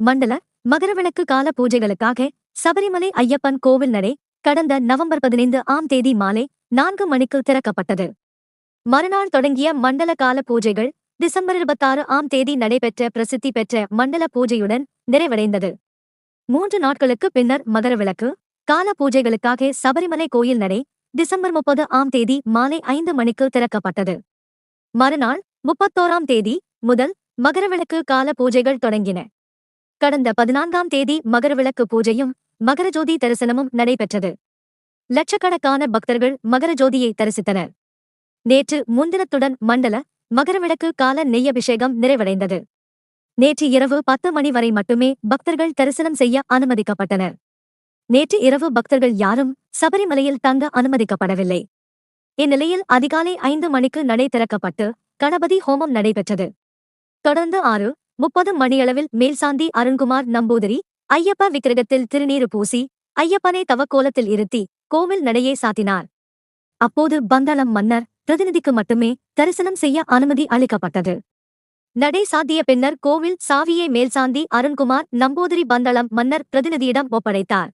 மண்டல மகரவிளக்கு கால பூஜைகளுக்காக சபரிமலை ஐயப்பன் கோவில் நடை கடந்த நவம்பர் பதினைந்து ஆம் தேதி மாலை நான்கு மணிக்கு திறக்கப்பட்டது. மறுநாள் தொடங்கிய மண்டல கால பூஜைகள் டிசம்பர் இருபத்தாறு ஆம் தேதி நடைபெற்ற பிரசித்தி பெற்ற மண்டல பூஜையுடன் நிறைவடைந்தது. மூன்று நாட்களுக்கு பின்னர் மகரவிளக்கு கால பூஜைகளுக்காக சபரிமலை கோயில் நடை டிசம்பர் முப்பது ஆம் தேதி மாலை ஐந்து மணிக்கு திறக்கப்பட்டது. மறுநாள் முப்பத்தோராம் தேதி முதல் மகரவிளக்கு கால பூஜைகள் தொடங்கின. கடந்த பதினான்காம் தேதி மகரவிளக்கு பூஜையும் மகரஜோதி தரிசனமும் நடைபெற்றது. லட்சக்கணக்கான பக்தர்கள் மகரஜோதியை தரிசித்தனர். நேற்று முன்தினத்துடன் மண்டல மகரவிளக்கு கால நெய்யபிஷேகம் நிறைவடைந்தது. நேற்று இரவு பத்து மணி வரை மட்டுமே பக்தர்கள் தரிசனம் செய்ய அனுமதிக்கப்பட்டனர். நேற்று இரவு பக்தர்கள் யாரும் சபரிமலையில் தங்க அனுமதிக்கப்படவில்லை. இந்நிலையில் அதிகாலை ஐந்து மணிக்கு நடை திறக்கப்பட்டு கணபதி ஹோமம் நடைபெற்றது. தொடர்ந்து ஆறு முப்பது மணியளவில் மேல்சாந்தி அருண்குமார் நம்பூதிரி ஐயப்ப விக்கிரகத்தில் திருநீறு பூசி ஐயப்பனை தவக்கோலத்தில் இருத்தி கோவில் நடையை சாத்தினார். அப்போது பந்தாளம் மன்னர் பிரதிநிதிக்கு மட்டுமே தரிசனம் செய்ய அனுமதி அளிக்கப்பட்டது. நடை சாத்திய பின்னர் கோவில் சாவியை மேல்சாந்தி அருண்குமார் நம்பூதிரி பந்தளம் மன்னர் பிரதிநிதியிடம் ஒப்படைத்தார்.